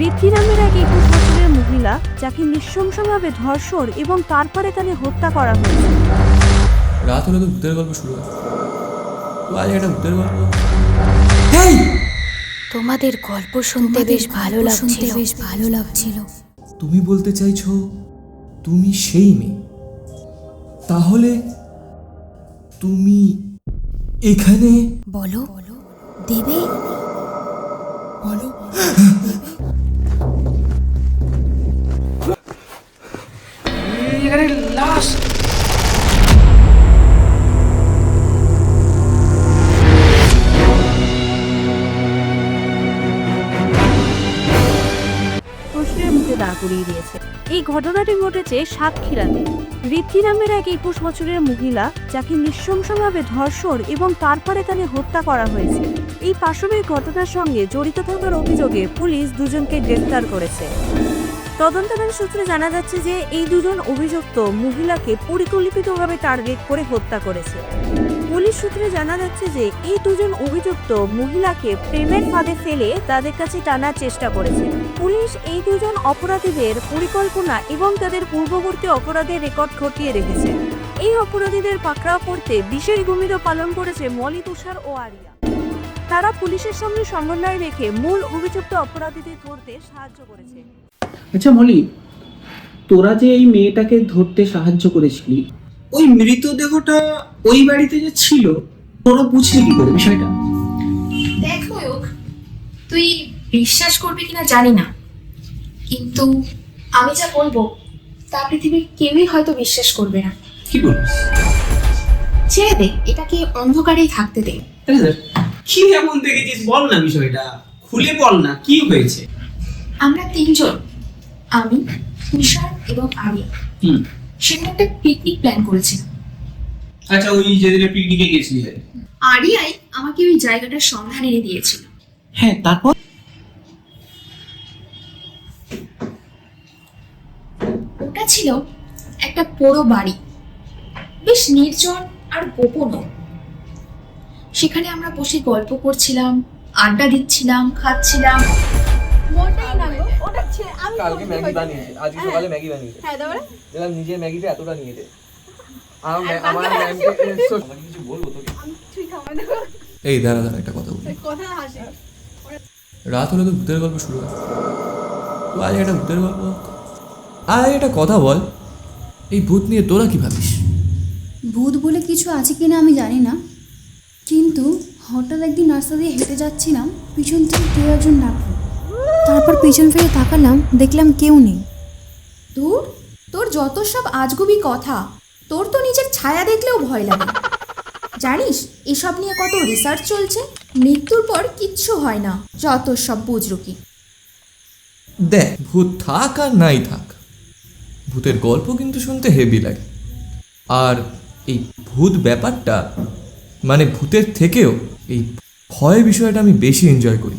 ঋদ্ধি নামের এক একুশ বছরের মহিলা যাকে নৃশংসভাবে ধর্ষণ এবং তারপরে তাকে হত্যা করা হয়েছে। রাত হলে তো ভূতের গল্প শুরু হয়। আজ একটা ভূতের গল্প। তোমাদের গল্প শুনতে বেশ ভালো লাগছিল। বেশ ভালো লাগছিল। তুমি বলতে চাইছো তুমি সেই মেয়ে। তাহলে তুমি এখানে বলো দেবে? বলো। করিয়ে দিয়েছে। এই ঘটনাটি ঘটেছে সাতক্ষীরাতে। ঋদ্ধি নামের এক একুশ বছরের মহিলা, যাকে নৃশংসভাবে ধর্ষণ এবং তারপরে তাকে হত্যা করা হয়েছে। এই পাশবিক ঘটনার সঙ্গে জড়িত থাকার অভিযোগে পুলিশ দুজনকে গ্রেফতার করেছে। তদন্তকারী সূত্রে জানা যাচ্ছে যে, এই দুজন অভিযুক্ত মহিলাকে পরিকল্পিতভাবে টার্গেট করে হত্যা করেছে। পুলিশ সূত্রে জানা যাচ্ছে যে এই দুজন অভিযুক্ত মহিলাকে প্রেমের ফাঁদে ফেলে তাদের কাছে টানার চেষ্টা করেছে। পুলিশ এই দুজন অপরাধীদের পরিকল্পনা এবং তাদের পূর্ববর্তী অপরাধের রেকর্ড খতিয়ে রেখেছে এই অপরাধীদের পাকড়াও করতে বিশেষ ভূমিকা পালন করেছে মলি তুষার ও আরিয়া। তারা পুলিশের সঙ্গে সমন্বয় রেখে মূল অভিযুক্ত অপরাধীদের ধরতে সাহায্য করেছে। আচ্ছা মলি, তোরা যে এই মেয়েটাকে ধরতে সাহায্য করেছিলি ওই মৃতদেহটা ওই বাড়িতে যে ছিল তোরা বুঝলি কি করে বিষয়টা? দেখ তুই বিশ্বাস করবি কিনা জানি না। কিন্তু আমি যা বলব তা পৃথিবীর কেউই হয়তো বিশ্বাস করবে না। কি বলিস ছেড়ে দে এটাকে অন্ধকারেই থাকতে দে। কি এমন দেখেছিস? বল না বিষয়টা। খুলে বল না কি হয়েছে? আমরা তিনজন আমি তুষার এবং আরিয়া। সেখানে একটা পিকনিক প্ল্যান করেছিলাম আচ্ছা ওই যেদিনে পিকনিকে গেছিলি আর আরিয়াই আমাকে ওই জায়গাটার সন্ধান এনে দিয়েছিল। হ্যাঁ তারপর? ওটা ছিল একটা পোড়ো বাড়ি। বেশ নির্জন আর গোপনও। সেখানে আমরা বসে গল্প করছিলাম আড্ডা দিচ্ছিলাম খাচ্ছিলাম। মোটাই না আমি কালকে ম্যাগি। বানিয়েছে আজকে সকালে ম্যাগি বানিয়েছে। হ্যাঁ তারপরে? দেখলাম নিজের ম্যাগিতে এতটা নিয়েছে। আমার আমার ম্যামকে কিছু বলব তোকে? তুই খাওয়া দেবো এই দাঁড়া দাঁড়া একটা কথা বলি। কথা হাসি। রাত হলে তো ভূতের গল্প শুরু হয়। তো আজ একটা ভূতের গল্প আজ একটা কথা বল এই ভূত নিয়ে তোরা কি ভাবিস? ভূত বলে কিছু আছে কিনা আমি জানি না। কিন্তু হঠাৎ একদিন রাস্তা দিয়ে হেঁটে যাচ্ছিলাম পিছন থেকে কেউ একজন ডাকলো। তারপর পিছন ফিরে তাকালাম দেখলাম কেউ নেই। দূর? তোর যত সব আজগুবি কথা তোর তো নিজের ছায়া দেখলেও ভয় লাগে। জানিস এসব নিয়ে কত রিসার্চ চলছে মৃত্যুর পর কিচ্ছু হয় না যত সব বুজরুকি। দেখ ভূত থাক আর নাই থাক ভূতের গল্প কিন্তু শুনতে হেভি লাগে। আর এই ভূত ব্যাপারটা মানে ভূতের থেকেও এই ভয় বিষয়টা আমি বেশি এনজয় করি।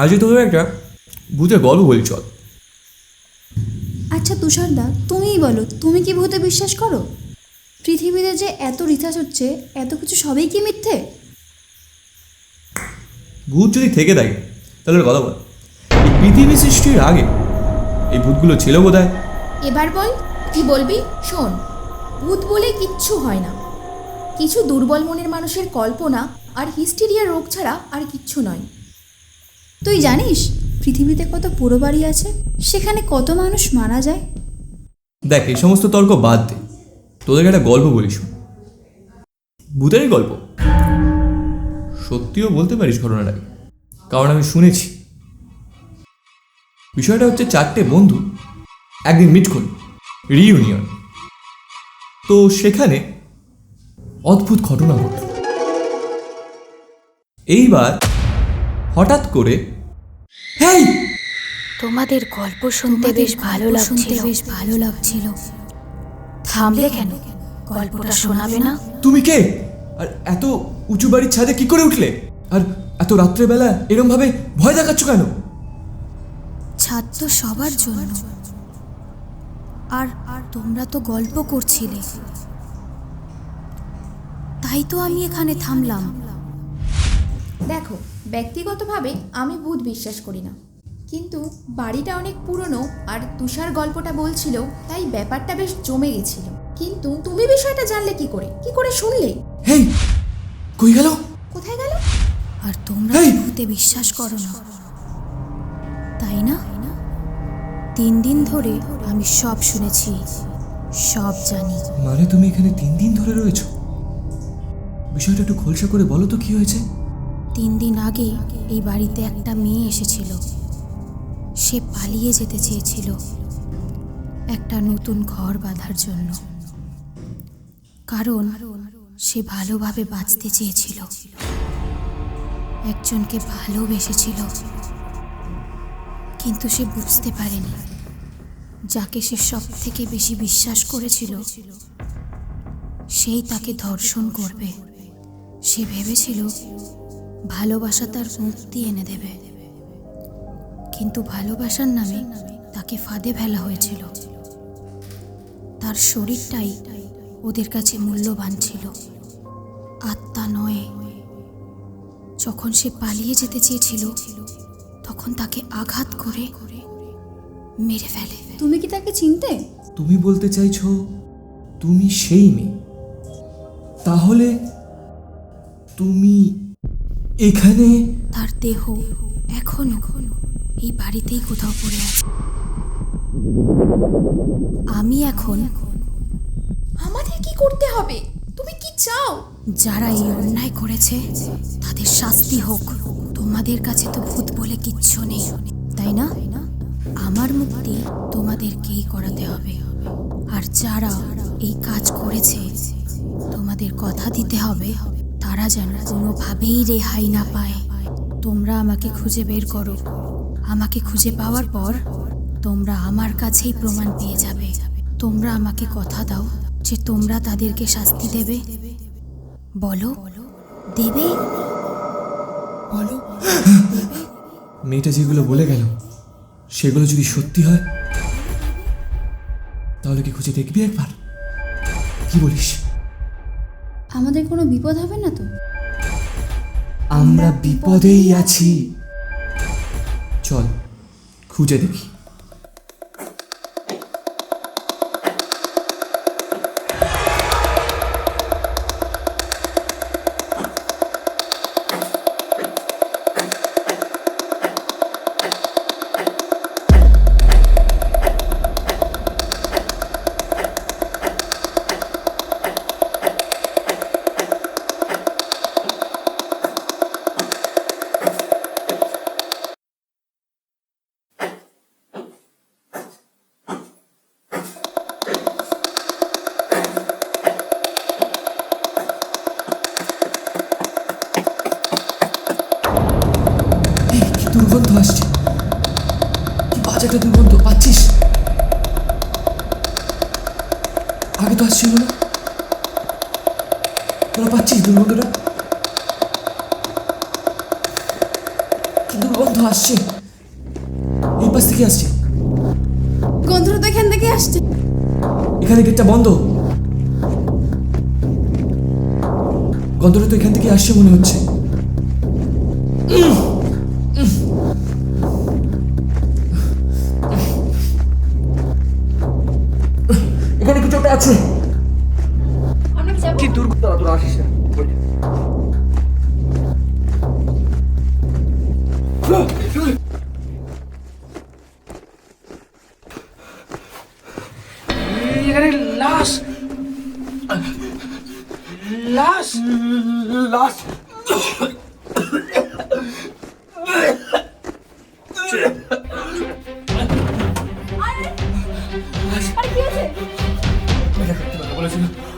আজকে তোদের একটা ভূতের গল্প বলি চল। আচ্ছা তুষারদা তুমিই বলো তুমি কি ভূতে বিশ্বাস করো? পৃথিবীতে যে এত রিসার্চ হচ্ছে এত কিছু সবই কি মিথ্যে? ভূত যদি থেকে থাকে তাহলে কথা বল। এই পৃথিবী সৃষ্টির আগে এই ভূতগুলো ছিল বোধহয় এবার বল কি বলবি? শোন ভূত বলে কিচ্ছু হয় না। কিছু দুর্বল মনের মানুষের কল্পনা আর হিস্টেরিয়া রোগ ছাড়া আর কিচ্ছু নয়। তুই জানিস পৃথিবীতে কত পুরো বাড়ি আছে? সেখানে কত মানুষ মারা যায়? দেখ, এই সমস্ত তর্ক বাদ দে। তোদেরকে একটা গল্প বলি শোন। ভূতেরই গল্প। সত্যিও বলতে পারিস ঘটনাটাকে কারণ আমি শুনেছি। বিষয়টা হচ্ছে চারটে বন্ধু, একদিন মিট করল রিইউনিয়ন তো সেখানে অদ্ভুত ঘটনা ঘটল। এইবার হঠাৎ করে হেই! তোমাদের গল্প শুনতে বেশ ভালো লাগছিল। বেশ ভালো লাগছিল। থামলে কেন? গল্পটা শোনাবে না? তুমি কে? আর এত উঁচু বাড়ির ছাদে কি করে উঠলে? আর এত রাত্রেবেলা এরম ভাবে ভয় দেখাচ্ছ কেন? ছাদ তো সবার জন্য। আর আর তোমরা তো গল্প করছিলে। তাই তো আমি এখানে থামলাম। দেখো ব্যক্তিগতভাবে আমি ভূত বিশ্বাস করি না। কিন্তু বাড়িটা অনেক পুরনো আর তুষার গল্পটা বলছিল তাই ব্যাপারটা বেশ জমে গেছিল। কিন্তু তুমি বিষয়টা জানলে কি করে? কি করে শুনলে? হেই কই গেল? কোথায় গেল? আর তোমরা ভূতে বিশ্বাস করো না। তাই না? তিন দিন ধরে আমি সব শুনেছি সব জানি। মানে তুমি এখানে তিন দিন ধরে রয়েছো? বিষয়টা একটু খোলসা করে বলো তো কি হয়েছে? তিন দিন আগে এই বাড়িতে একটা মেয়ে এসেছিল। সে পালিয়ে যেতে চেয়েছিল একটা নতুন ঘর বাঁধার জন্য। কারণ সে ভালোভাবে বাঁচতে চেয়েছিল। একজনকে ভালোবেসেছিল। কিন্তু সে বুঝতে পারেনি। যাকে সে সব থেকে বেশি বিশ্বাস করেছিল, সেই তাকে ধর্ষণ করবে। সে ভেবেছিল ভালোবাসা তার মুক্তি এনে দেবে। কিন্তু ভালোবাসার নামে তাকে ফাঁদে ফেলা হয়েছিল। তার শরীরটাই ওদের কাছে মূল্যবান ছিল। আত্মা নয়। যখন সে পালিয়ে যেতে চেয়েছিল তখন তাকে আঘাত করে মেরে ফেলে। তুমি কি তাকে চিনতে? তুমি বলতে চাইছো তুমি সেই মেয়ে। তাহলে তুমি এখানে? তার দেহ এখনও এই বাড়িতেই কোথাও পড়ে আছে। আমি এখন আমাদের কি করতে হবে? তুমি কি চাও? যারা এই অন্যায় করেছে, তাদের শাস্তি হোক। তোমাদের কাছে তো ভূত বলে কিচ্ছু নেই, তাই না? আমার মুক্তি তোমাদেরকেই করাতে হবে। আর যারা এই কাজ করেছে, তোমাদের কথা দিতে হবে। তারা যেন কোনোভাবেই রেহাই না পায়। তোমরা আমাকে খুঁজে বের করো। আমাকে খুঁজে পাওয়ার পর তোমরা আমার কাছেই প্রমাণ পেয়ে যাবে। তোমরা আমাকে কথা দাও যে তোমরা তাদেরকে শাস্তি দেবে। বলো দেবে? বলো মেয়েটা যেগুলো বলে গেল, সেগুলো যদি সত্যি হয়, তাহলে কি খুঁজে দেখবি একবার? কি বলিস? আমাদের কোনো বিপদ হবে না তো? আমরা বিপদেই আছি। চল খুঁজে দেখি। বাজে একটা দুর্গন্ধ পাচ্ছিস? আগে তো আসছিল না। তোরা পাচ্ছিস দুর্গন্ধটা কি দুর্গন্ধ আসছে। এই পাশ থেকে আসছে। গন্ধটা তো এখান থেকে আসছে। এখানে গেটটা বন্ধ। গন্ধটা তো এখান থেকে আসছে মনে হচ্ছে। আছে। কি দুর্গন্ধ তোরা আসিস না। এখানে লাশ। লাশ। লাশ। আরে কি হয়েছে বলেছিল